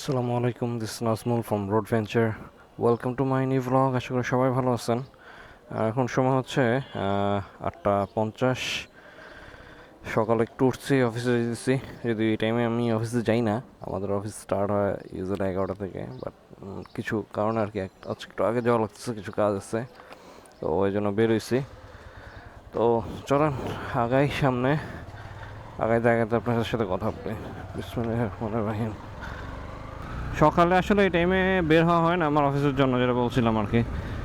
আসসালামু আলাইকুম this Nazmul from road venture welcome to my new blog আশা করি সবাই ভালো আছেন। এখন সময় হচ্ছে আটটা পঞ্চাশ। সকালে একটু উঠছি অফিসে যেতেছি। যদি এই টাইমে আমি অফিসে যাই না, আমাদের অফিস স্টার্ট হয় ইউজুয়ালি এগারোটা থেকে বাট কিছু কারণে আর কি আজকে একটু আগে যাওয়া লাগতেছে, কিছু কাজ আছে। তো ওই জন্য বেরোইছি তো চলেন, আগাই সামনে। আগাই দেখাতে আপনাদের সাথে কথা বলি। বিসমিল্লাহির রহমানির রহিম। সকালে আসলে এই টাইমে বের হওয়া হয় না, আমার অফিসের জন্য যেটা বলছিলাম আর কি।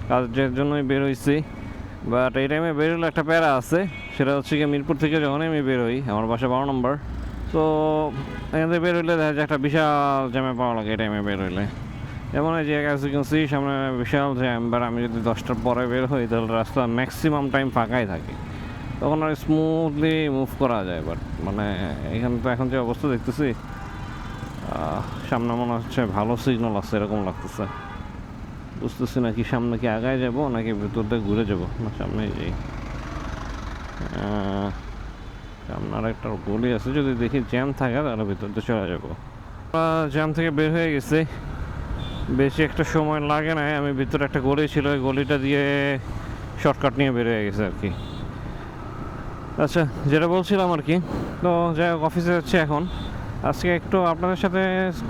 কাজের জন্যই বের হয়েছি। বাট এই টাইমে বের বেরোলে একটা প্যারা আছে, সেটা হচ্ছে কি মিরপুর থেকে যখনই আমি বের হই, আমার বাসা বারো নম্বর। তো এখান থেকে বের হইলে দেখা যায় একটা বিশাল জ্যামে পাওয়া লাগে এই টাইমে বের হইলে। যেমন এই যে কাছাকাছি সামনে বিশাল জ্যাম বাট আমি যদি দশটার পরে বের হই, তাহলে রাস্তা ম্যাক্সিমাম টাইম ফাঁকাই থাকে। তখন আর স্মুথলি মুভ করা যায় বাট মানে এখানে তো এখন যে অবস্থা দেখতেছি সামনে মনে হচ্ছে ভালো সিগন্যাল আছে, এরকম লাগতেছে। বুঝতেছি না কি সামনে কি আগায় যাব নাকি ভেতর দিয়ে ঘুরে যাব? না, সামনে যাই সামনে একটা গলি আছে, যদি দেখি জ্যাম থাকে, তাহলে ভেতর দিয়ে চলে যাব। জ্যাম থেকে বের হয়ে গেছে। বেশি একটা সময় লাগে না আমি ভিতরে একটা গলি ছিল, ওই গলিটা দিয়ে শর্টকাট নিয়ে বের হয়ে গেছে আর কি। আচ্ছা যেটা বলছিলাম আর কি, তো যাই হোক অফিসে যাচ্ছি এখন। আজকে একটু আপনাদের সাথে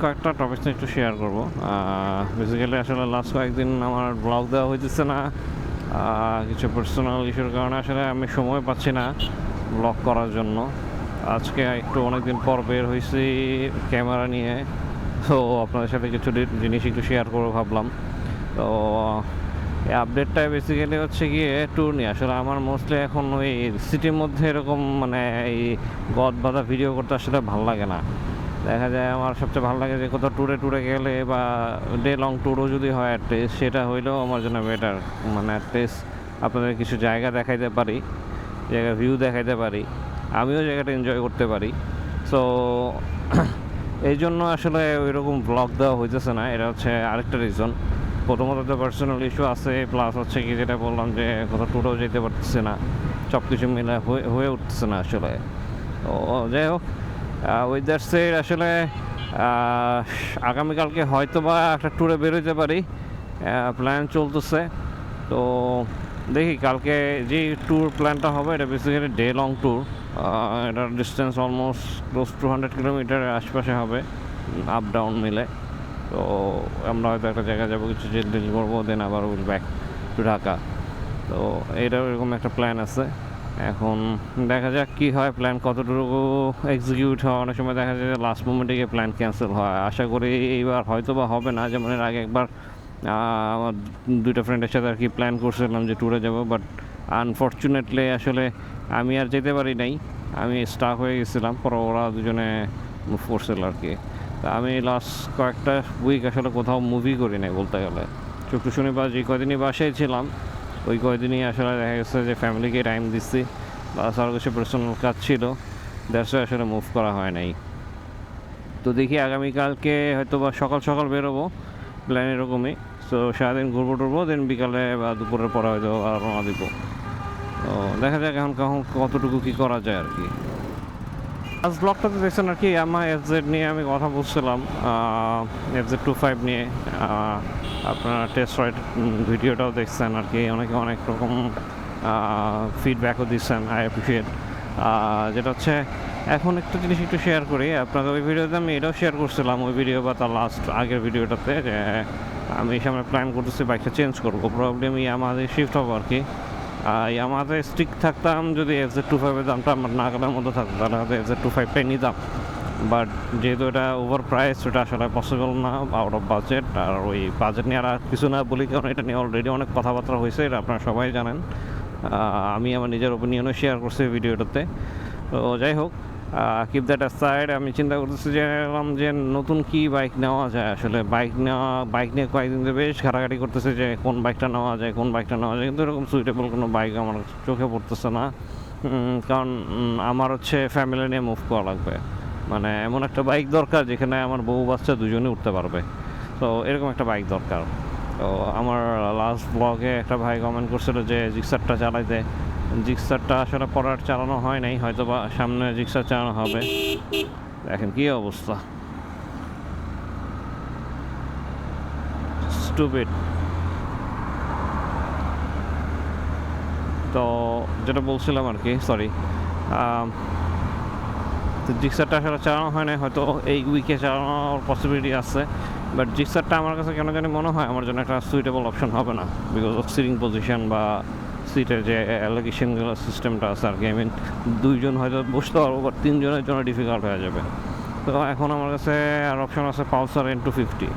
কয়েকটা টপিক নিয়ে একটু শেয়ার করব। বেসিক্যালি আসলে লাস্ট কয়েকদিন আমার ব্লগ দেওয়া হইতেছে না। কিছু পার্সোনাল ইস্যুর কারণে আসলে আমি সময় পাচ্ছি না ব্লগ করার জন্য। আজকে একটু অনেকদিন পর বের হয়েছি ক্যামেরা নিয়ে। তো আপনাদের সাথে কিছু জিনিস একটু শেয়ার করব ভাবলাম। তো এই আপডেটটা বেসিক্যালি হচ্ছে গিয়ে ট্যুর নিয়ে। আসলে আমার মোস্টলি এখন ওই সিটির মধ্যে এরকম মানে এই গদ বাঁধা ভিডিও করতে আসলে ভালো লাগে না। দেখা যায় আমার সবচেয়ে ভালো লাগে যে কোথাও ট্যুরে ট্যুরে গেলে বা ডে লং ট্যুরও যদি হয় অ্যাটলিস্ট সেটা হইলেও আমার জন্য বেটার মানে অ্যাটলিস্ট আপনাদের কিছু জায়গা দেখাইতে পারি, জায়গা ভিউ দেখাইতে পারি, আমিও জায়গাটা এনজয় করতে পারি। সো এই জন্য আসলে ওই রকম ব্লগ দেওয়া হইতেছে না। এটা হচ্ছে আরেকটা রিজন প্রথমত তো পার্সোনাল ইস্যু আছে প্লাস হচ্ছে কি যেটা বললাম যে কোথাও ট্যুরেও যেতে পারতেছে না সব কিছু মিলে হয়ে উঠতেছে না আসলে। যাই হোক উইথ দ্যাট সেড আসলে আগামীকালকে হয়তো বা একটা ট্যুরে বেরোতে পারি প্ল্যান চলতেছে। তো দেখি, কালকে যে ট্যুর প্ল্যানটা হবে, এটা বেসিক্যালি ডে লং ট্যুর এটার distance almost close to hundred কিলোমিটারের আশপাশে হবে আপ ডাউন মিলে। তো আমরা হয়তো একটা জায়গায় যাব, কিছু জেল করব দেন আবার উইল ব্যাক টু ঢাকা। তো এইটাও এরকম একটা প্ল্যান আছে। এখন দেখা যাক কি হয় প্ল্যান কতটুকু এক্সিকিউট হয়। অনেক সময় দেখা যায় যে লাস্ট মোমেন্টে গিয়ে প্ল্যান ক্যান্সেল হয়। আশা করি এইবার হয়তো বা হবে না, যেমন এর আগে একবার আমার দুইটা ফ্রেন্ডের সাথে আর কি প্ল্যান করছিলাম যে ট্যুরে যাব বাট আনফর্চুনেটলি আসলে আমি আর যেতে পারি নাই। আমি স্টাফ হয়ে গেছিলাম, পরে ওরা দুজনে মুভ করছিল আর কি। তা আমি লাস্ট কয়েকটা উইক আসলে কোথাও মুভি করি নাই বলতে গেলে। শুক্র শনিবার যে কদিনই বাসায় ছিলাম, ওই কয়দিনই আসলে দেখা গেছে যে ফ্যামিলিকে টাইম দিচ্ছি প্লাস আরও কিছু পার্সোনাল কাজ ছিল দ্যাটস আসলে মুভ করা হয় নাই। তো দেখি আগামীকালকে হয়তো বা সকাল সকাল বেরোবো প্ল্যান এরকমই। তো সারাদিন ঘুরবো টুরবো দেন বিকালে বা দুপুরের পরে হয়তো আর রওনা দিব। তো দেখা যাক এখন কখন কতটুকু কী করা যায় আর কি। আজ ব্লগটাতে দেখছেন আর কি, আমার এফ জেড নিয়ে আমি কথা বলছিলাম এফ জেড টু ফাইভ নিয়ে আপনারা টেস্ট রাইড ভিডিওটাও দেখছেন আর কি, অনেকে অনেক রকম ফিডব্যাকও দিচ্ছেন আই অ্যাপ্রিসিয়েট যেটা হচ্ছে, এখন একটা জিনিস একটু শেয়ার করি, আপনাদের ওই ভিডিওতে আমি এটাও শেয়ার করছিলাম, ওই ভিডিও বা তার লাস্ট আগের ভিডিওটাতে, যে, আমি সামনে প্ল্যান করতেছি বাইকটা চেঞ্জ করব প্রবলেম আমাদের শিফট হব আর কি আমাদের স্টিক থাকতাম, যদি এফ জেড টু ফাইভের দামটা আমার নাগালের মধ্যে থাকতো, তাহলে হয়তো এফ জেড টু ফাইভটাই নিতাম। বাট যেহেতু এটা ওভার প্রাইস ওটা আসলে পসিবল না আউট অফ বাজেট আর ওই বাজেট নিয়ে আর কিছু না বলি, কারণ এটা নিয়ে অলরেডি অনেক কথাবার্তা হয়েছে, এটা আপনারা সবাই জানেন। আমি আমার নিজের ওপিনিয়নও শেয়ার করছি ভিডিওটাতে। তো যাই হোক কিপ দ্যাট সাইড আমি চিন্তা করতেছি যে নতুন কি বাইক নেওয়া যায় আসলে। বাইক নেওয়া বাইক নিয়ে কয়েকদিন ধরে বেশ ঘাটাঘাটি করতেছে যে, কোন বাইকটা নেওয়া যায়, কোন বাইকটা নেওয়া যায়। কিন্তু এরকম সুইটেবল কোনো বাইক আমার চোখে পড়তেছে না। কারণ আমার হচ্ছে ফ্যামিলি নিয়ে মুভ করা লাগবে। মানে এমন একটা বাইক দরকার যেখানে আমার বউ বাচ্চা দুজনে উঠতে পারবে। তো এরকম একটা বাইক দরকার। তো আমার লাস্ট ব্লগে একটা ভাই কমেন্ট করছিল যে জিক্সারটা চালাইতে। জিক্সারটা আসলে পরার চালানো হয় নাই হয়তো বা সামনে জিক্সার চালানো হবে। দেখেন কী অবস্থা। স্টুপিড তো যেটা বলছিলাম আর কি সরি তো জিক্সারটা আসলে চালানো হয় না হয়তো এই উইকে চালানোর পসিবিলিটি আছে। বাট জিক্সারটা আমার কাছে কেন জানি মনে হয়, আমার জন্য একটা সুইটেবল অপশন হবে না বিকজ অফ সিটিং পজিশন বা সিটের যে অ্যালোকেশনগুলো সিস্টেমটা আছে আর কি আই মিন দুইজন হয়তো বসতে পারব বাট তিনজনের জন্য ডিফিকাল্ট হয়ে যাবে। তো এখন আমার কাছে আর অপশন আছে পালসার এন টু ফিফটি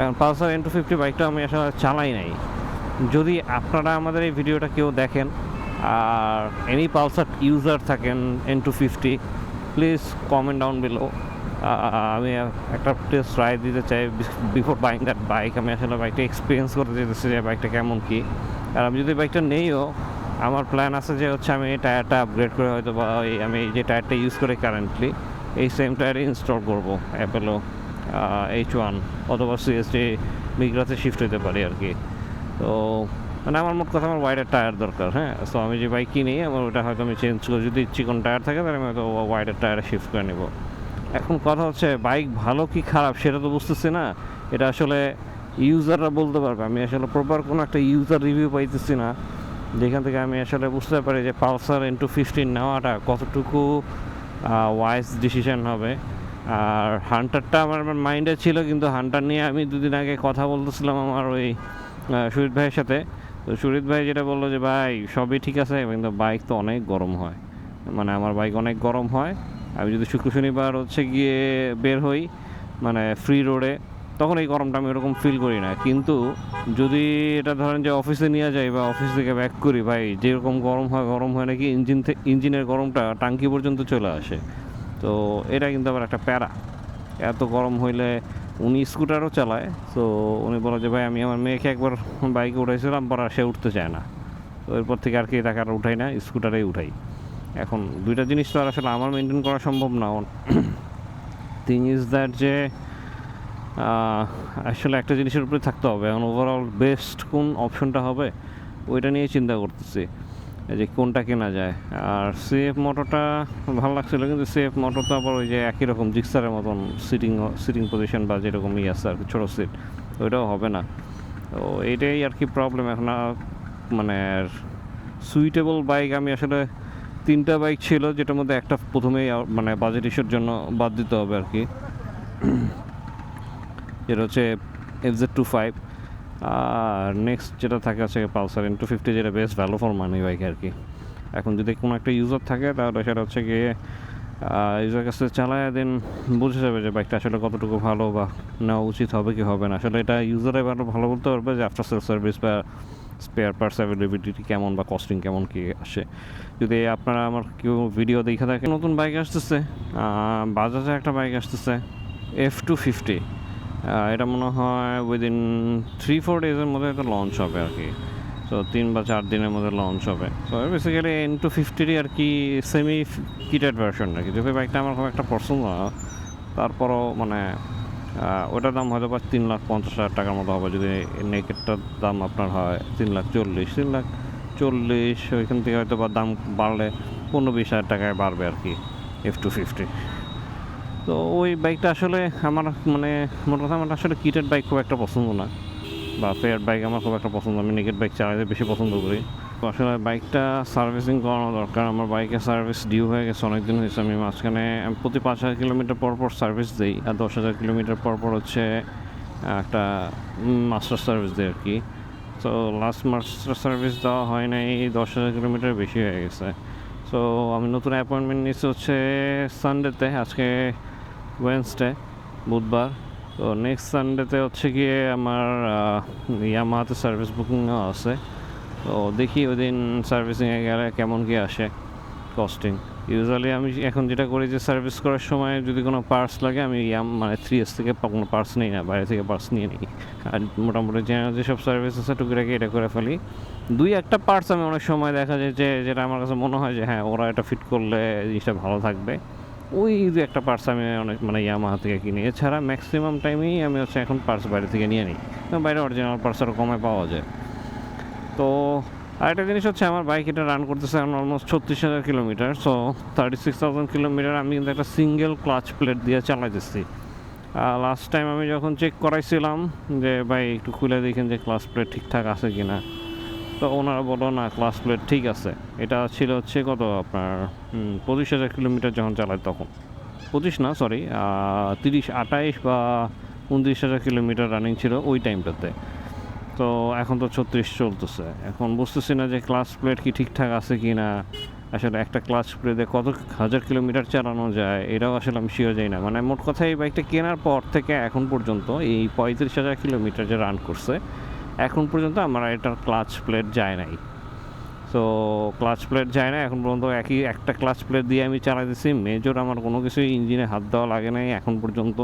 এখন পালসার এন টু ফিফটি বাইকটা আমি আসলে চালাই নাই। যদি আপনারা আমাদের এই ভিডিওটা কেউ দেখেন, আর এনি পালসার ইউজার থাকেন N two fifty please comment down below আমি একটা টেস্ট রায় দিতে চাই বিফোর বাইং দ্যাট বাইক আমি আসলে বাইকটা এক্সপিরিয়েন্স করতে যেতেছি যে বাইকটা কেমন কী। আর আমি যদি বাইকটা নেইও, আমার প্ল্যান আছে যে হচ্ছে আমি এই টায়ারটা আপগ্রেড করে হয়তো বা ওই আমি যে টায়ারটা ইউজ করি কারেন্টলি এই সেম টায়ারে ইনস্টল করব অ্যাপেলো এইচ ওয়ান অথবা সিএসডি মিগ্রাতে শিফট হতে পারি আর কি তো মানে আমার মোট কথা আমার ওয়াইডের টায়ার দরকার হ্যাঁ? সো আমি যে বাইক কিনি, আমার ওটা হয়তো আমি চেঞ্জ করে, যদি চিকন টায়ার থাকে, তাহলে আমি হয়তো ওয়াইডের টায়ারে শিফট করে নেব। এখন কথা হচ্ছে বাইক ভালো কি খারাপ সেটা তো বুঝতেছি না। এটা আসলে ইউজাররা বলতে পারবে। আমি আসলে প্রপার কোনো একটা ইউজার রিভিউ পাইতেছি না। যেখান থেকে আমি আসলে বুঝতে পারি যে পালসার ইন্টু ফিফটিন নেওয়াটা কতটুকু ওয়াইজ ডিসিশন হবে। আর হান্টারটা আমার মাইন্ডে ছিল, কিন্তু হান্টার নিয়ে আমি দুদিন আগে কথা বলতেছিলাম আমার ওই সুরিত ভাইয়ের সাথে। তো সুরিত ভাই যেটা বলল যে, ভাই, সবই ঠিক আছে, কিন্তু বাইক তো অনেক গরম হয়। মানে আমার বাইক অনেক গরম হয়। আমি যদি শুক্র শনিবার হচ্ছে গিয়ে বের হই মানে ফ্রি রোডে তখন এই গরমটা আমি ওরকম ফিল করি না। কিন্তু যদি এটা ধরেন যে অফিসে নিয়ে যাই বা অফিস থেকে ব্যাক করি, ভাই, যেরকম গরম হয় গরম হয় নাকি ইঞ্জিন ইঞ্জিনের গরমটা টাঙ্কি পর্যন্ত চলে আসে। তো এটা কিন্তু আবার একটা প্যারা। এত গরম হইলে উনি স্কুটারও চালায়, তো উনি বলে যে, ভাই, আমি আমার মেয়েকে একবার বাইকে উঠাইছিলাম, পর সে উঠতে চায় না। তো এরপর থেকে আর কি তাকে আর উঠাই না স্কুটারেই উঠাই। এখন দুইটা জিনিস তো আর আসলে আমার মেনটেন করা সম্ভব না। থিং ইজ দ্যাট যে আসলে একটা জিনিসের উপরে থাকতে হবে। এখন ওভারঅল বেস্ট কোন অপশনটা হবে, ওইটা নিয়ে চিন্তা করতেছি যে কোনটা কেনা যায়। আর সিএফ মোটরটা ভালো লাগছিল, কিন্তু সিএফ মোটর তো আবার ওই যে একই রকম জিক্সারের মতন সিটিং সিটিং পজিশন বা যেরকম ইয়ে আছে আর কি, ছোটো সিট ওইটাও হবে না। তো এইটাই আর কি প্রবলেম এখন মানে সুইটেবল বাইক আমি আসলে তিনটা বাইক ছিল, যেটার মধ্যে একটা প্রথমেই মানে বাজেট ইস্যুর জন্য বাদ দিতে হবে আর কি। যেটা হচ্ছে এফ জেড টু ফাইভ আর নেক্সট যেটা থাকে হচ্ছে পালসার এন টু ফিফটি যেটা best value for money bike আর কি। এখন যদি কোনো একটা ইউজার থাকে, তাহলে সেটা হচ্ছে গিয়ে ইউজার কাছে চালায় দেন, বুঝে যাবে যে বাইকটা আসলে কতটুকু ভালো বা নেওয়া উচিত হবে কি হবে না। আসলে এটা ইউজারে ভালো ভালো বলতে পারবে যে আফটার সেল সার্ভিস বা স্পেয়ার পার্টস অ্যাভেলেবিলিটি কেমন বা কস্টিং কেমন কী আসে। যদি আপনারা আমার কেউ ভিডিও দেখে থাকেন, নতুন বাইক আসতেছে বাজাজে একটা বাইক আসতেছে এফ টু ফিফটি এটা মনে হয় উইদিন থ্রি ফোর ডেজের মধ্যে এটা লঞ্চ হবে আর কি। তো তিন বা চার দিনের মধ্যে লঞ্চ হবে। তো বেসিক্যালি এন টু ফিফটিরই আর কি সেমি কিটেড ভার্সন আর কি যদি বাইকটা আমার খুব একটা পছন্দ না, তারপরও মানে ওটার দাম হয়তো বা তিন লাখ পঞ্চাশ হাজার টাকার মতো হবে। যদি নেকেটটার দাম আপনার হয় তিন লাখ চল্লিশ, তিন লাখ চল্লিশ, ওইখান থেকে হয়তো বা দাম বাড়লে পনেরো, বিশ হাজার টাকায় বাড়বে আর কি এফ টু ফিফটি তো ওই বাইকটা আসলে আমার মানে মোট কথা আমার আসলে কিটেড বাইক খুব একটা পছন্দ না। বা ফেয়ার বাইক আমার খুব একটা পছন্দ, আমি নেগেট বাইক চালাতে বেশি পছন্দ করি। তো আসলে বাইকটা সার্ভিসিং করানো দরকার, আমার বাইকের সার্ভিস ডিউ হয়ে গেছে অনেক দিন হয়েছে। আমি মাঝখানে প্রতি পাঁচ হাজার কিলোমিটার পর পর সার্ভিস দিই, আর দশ হাজার কিলোমিটার পর পর হচ্ছে একটা মাস্টার সার্ভিস দিই আর কি। তো লাস্ট মাস্টার সার্ভিস দেওয়া হয় নাই, দশ হাজার কিলোমিটার বেশি হয়ে গেছে। সো আমি নতুন অ্যাপয়েন্টমেন্ট নিচ্ছি হচ্ছে সানডেতে আজকে ওয়েন্সডে বুধবার। তো নেক্সট সানডেতে হচ্ছে গিয়ে আমার ইয়ামাহাতে সার্ভিস বুকিং আছে। তো দেখি ওই দিন সার্ভিসিংয়ে গেলে কেমন কী আসে কস্টিং ইউজুয়ালি আমি এখন যেটা করি যে সার্ভিস করার সময় যদি কোনো পার্টস লাগে, আমি ইয়াম মানে থ্রি এস থেকে কোনো পার্টস নিই না, বাইরে থেকে পার্টস নিয়ে নিই। আর মোটামুটি জেনারেল যেসব সার্ভিস আছে টুকিটাকি এটা করে ফেলি। দুই একটা পার্টস আমি অনেক সময় দেখা যায় যে, যেটা আমার কাছে মনে হয় যে হ্যাঁ ওরা এটা ফিট করলে জিনিসটা ভালো থাকবে। ওই দু একটা পার্টস আমি অনেক মানে ইয়ামাহা থেকে কিনি। এছাড়া ম্যাক্সিমাম টাইমেই আমি হচ্ছে এখন পার্টস বাইরে থেকে নিয়ে নিই। বাইরে অরিজিনাল পার্টস আরও কমে পাওয়া যায়। তো আরেকটা জিনিস হচ্ছে আমার বাইক এটা রান করতেছে এখন অলমোস্ট ছত্রিশ হাজার kilometre so thirty six thousand kilometre আমি কিন্তু একটা সিঙ্গেল ক্লাচ প্লেট দিয়ে চালাইতেছি। লাস্ট টাইম আমি যখন চেক করাইছিলাম যে, ভাই, একটু খুলে দেখেন যে ক্লাচ প্লেট ঠিকঠাক আছে কি না তো ওনারা বলো না ক্লাস প্লেট ঠিক আছে। এটা ছিল হচ্ছে কত আপনার পঁচিশ হাজার কিলোমিটার যখন চালায় তখন। পঁচিশ না সরি তিরিশ, আঠাইশ বা উনত্রিশ হাজার কিলোমিটার রানিং ছিল ওই টাইমটাতে। তো এখন তো ছত্রিশ চলতেছে। এখন বুঝতেছি না যে ক্লাস প্লেট কি ঠিকঠাক আছে কি না। আসলে একটা ক্লাস প্লেটে কত হাজার কিলোমিটার চালানো যায়, এটাও আসলে আমি শিওর যাই না। মানে মোট কথা এই বাইকটা কেনার পর থেকে এখন পর্যন্ত এই পঁয়ত্রিশ হাজার কিলোমিটার যে রান করছে এখন পর্যন্ত আমার এটার ক্লাচ প্লেট যায় নাই। তো ক্লাচ প্লেট যায় না এখন পর্যন্ত একই, একটা ক্লাচ প্লেট দিয়ে আমি চালাইতেছি। মেজর আমার কোনো কিছুই ইঞ্জিনে হাত দেওয়া লাগে নাই এখন পর্যন্ত।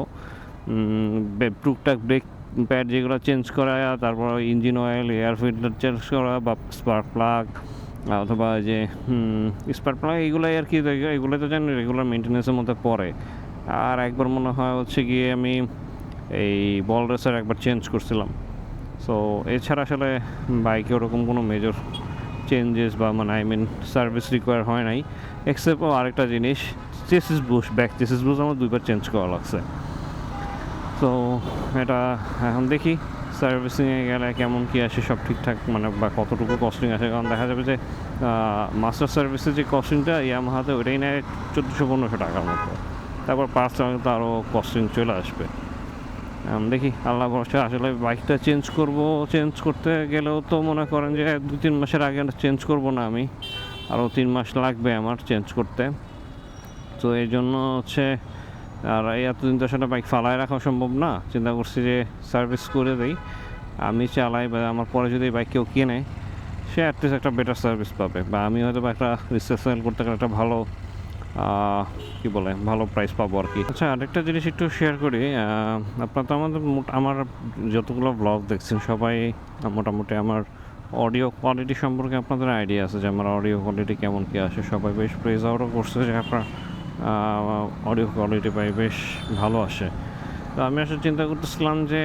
টুকটাক ব্রেক প্যাড যেগুলো চেঞ্জ করা, তারপর engine oil air filter change করা, বা স্পার্ক প্লাগ অথবা যে স্পার্ক প্লাগ এইগুলোই আর কি এগুলো তো জানি রেগুলার মেনটেন্যান্সের মধ্যে পড়ে। আর একবার মনে হয় হচ্ছে গিয়ে আমি এই বল রেসার একবার চেঞ্জ করছিলাম। সো এছাড়া আসলে বাইকে ওরকম কোনো মেজর চেঞ্জেস বা মানে আই মিন সার্ভিস রিকোয়ার হয় নাই এক্সেপ্ট আরেকটা জিনিস chassis bush back chassis bush আমার দুইবার চেঞ্জ করা লাগছে। তো এটা এখন দেখি সার্ভিসিংয়ে গেলে কেমন কী আসে, সব ঠিকঠাক মানে বা কতটুকু কস্টিং আসে, কারণ দেখা যাবে যে মাস্টার সার্ভিসের যে কস্টিংটা ইয়ামাহাতে ওইটাই নেয় চোদ্দোশো পনেরোশো টাকার মতো। তারপর পাঁচ টাকা তো আরও কস্টিং চলে আসবে। দেখি, আল্লাহ ভরসা, আসলে বাইকটা চেঞ্জ করব চেঞ্জ করতে গেলেও তো মনে করেন যে দু তিন মাসের আগে চেঞ্জ করব না আমি। আরও তিন মাস লাগবে আমার চেঞ্জ করতে। তো এই জন্য হচ্ছে, আর এই এতদিন তো আসলে বাইক ফালায় রাখা সম্ভব না। চিন্তা করছি যে সার্ভিস করে দেই। আমি চালাই বা আমার পরে যদি বাইক কেউ কিনে, সে অ্যাটলিস্ট একটা বেটার সার্ভিস পাবে। বা আমি হয়তো বা একটা রিসার্চ করতে গেলে একটা ভালো কি বলে, ভালো প্রাইস পাবো আর কি। আচ্ছা আরেকটা জিনিস একটু শেয়ার করি আপনার তো আমাদের আমার যতগুলো ব্লগ দেখছেন, সবাই মোটামুটি আমার অডিও কোয়ালিটি সম্পর্কে আপনাদের আইডিয়া আছে যে আমার অডিও কোয়ালিটি কেমন কী আসে সবাই বেশ প্রেজ আউটও করছে যে আপনার অডিও কোয়ালিটি পাই বেশ ভালো আসে তো আমি আসলে চিন্তা করতেছিলাম যে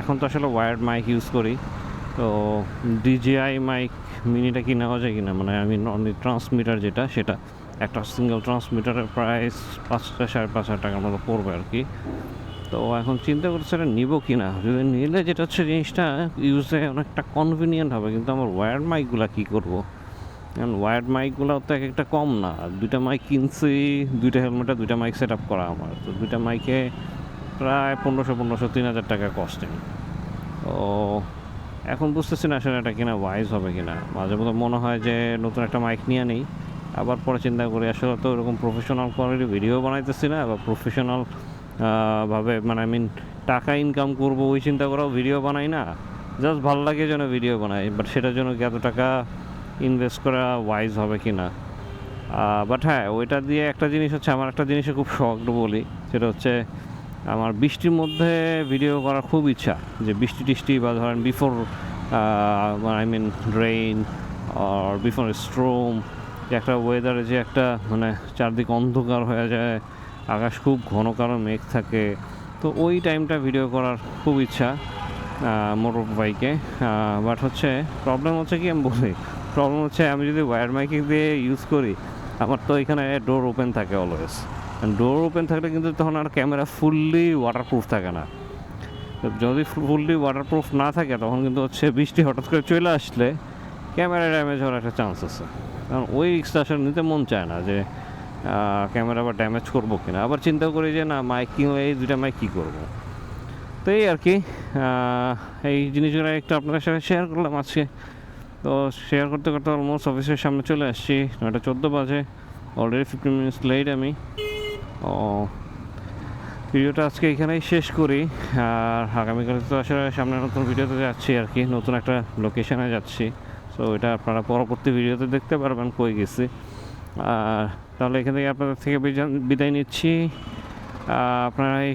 এখন তো আসলে ওয়ার্ড মাইক ইউজ করি, তো ডিজিআই মাইক মিনিটা কি নেওয়া যায় কিনা? মানে আমি ট্রান্সমিটার যেটা, সেটা একটা সিঙ্গেল ট্রান্সমিটারের প্রাইস পাঁচটা সাড়ে পাঁচ হাজার টাকার মতো পড়বে আর কি। তো এখন চিন্তা করছে এটা নিবো কি না যদি নিলে যেটা হচ্ছে জিনিসটা ইউজে অনেকটা কনভিনিয়েন্ট হবে, কিন্তু আমার ওয়্যার মাইকগুলো কী করব? কারণ ওয়্যার্ড মাইকগুলো তো এক একটা কম না। দুইটা মাইক কিনছি, দুইটা হেলমেটে দুইটা মাইক সেট আপ করা আমার। তো দুইটা মাইকে প্রায় পনেরোশো পনেরোশো, তিন হাজার টাকা কস্টিং তো এখন বুঝতেছি না আসলে এটা কিনা ওয়াইজ হবে কিনা। মাঝে মধ্যে মনে হয় যে নতুন একটা মাইক নিয়ে নেই। আবার পরে চিন্তা করি, আসলে তো এরকম প্রফেশনাল কোয়ালিটি ভিডিও বানাইতেছি না বা প্রফেশনাল ভাবে মানে আই মিন টাকা ইনকাম করব ওই চিন্তা করাও ভিডিও বানাই না। জাস্ট ভালো লাগে যেন ভিডিও বানাই বাট সেটার জন্য কি এত টাকা ইনভেস্ট করা ওয়াইজ হবে কি না বাট হ্যাঁ ওইটা দিয়ে একটা জিনিস হচ্ছে, আমার একটা জিনিসে খুব শখ বলি, সেটা হচ্ছে আমার বৃষ্টির মধ্যে ভিডিও করার খুব ইচ্ছা যে বৃষ্টি টিষ্টি বা ধরেন বিফোর আই মিন রেইন আর বিফোর স্ট্রোম একটা ওয়েদারে যে একটা মানে চারদিক অন্ধকার হয়ে যায়, আকাশ খুব ঘন কালো মেঘ থাকে, তো ওই টাইমটা ভিডিও করার খুব ইচ্ছা মোটর বাইকে বাট হচ্ছে প্রবলেম হচ্ছে কি আমি বলি প্রবলেম হচ্ছে আমি যদি ওয়্যার মাইকিং দিয়ে ইউজ করি, আমার তো এখানে ডোর ওপেন থাকে অলওয়েজ ডোর ওপেন থাকলে কিন্তু তখন আর ক্যামেরা ফুললি ওয়াটারপ্রুফ থাকে না। যদি ফুললি ওয়াটারপ্রুফ না থাকে, তখন কিন্তু হচ্ছে বৃষ্টি হঠাৎ করে চলে আসলে ক্যামেরা ড্যামেজ হওয়ার একটা চান্স আছে। কারণ ওই রিক্সটা আসলে নিতে মন চায় না যে ক্যামেরা আবার ড্যামেজ করব কিনা। আবার চিন্তা করি যে, না মাইক এই দুইটা মাইক কী করব? তো এই আর কি এই জিনিসগুলো একটু আপনাদের সাথে শেয়ার করলাম আজকে। তো শেয়ার করতে করতে অলমোস্ট অফিসের সামনে চলে আসছি। নয়টা চোদ্দ বাজে। অলরেডি ফিফটিন মিনিটস লেট আমি। ও। ভিডিওটা আজকে এখানেই শেষ করি। আর আগামীকাল তো আসলে সামনে নতুন ভিডিওতে যাচ্ছি আর কি, নতুন একটা লোকেশনে যাচ্ছি। সো এটা আপনারা পরবর্তী ভিডিওতে দেখতে পারবেন কই গেছি। আর তাহলে এখান থেকে আপনাদের থেকে বিদায় নিচ্ছি। আপনারা এই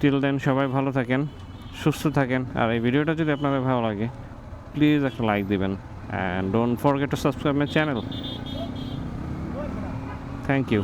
টিল দেন সবাই ভালো থাকেন, সুস্থ থাকেন। আর এই ভিডিওটা যদি আপনাদের ভালো লাগে প্লিজ একটা লাইক দিবেন। And don't forget to subscribe my channel thank you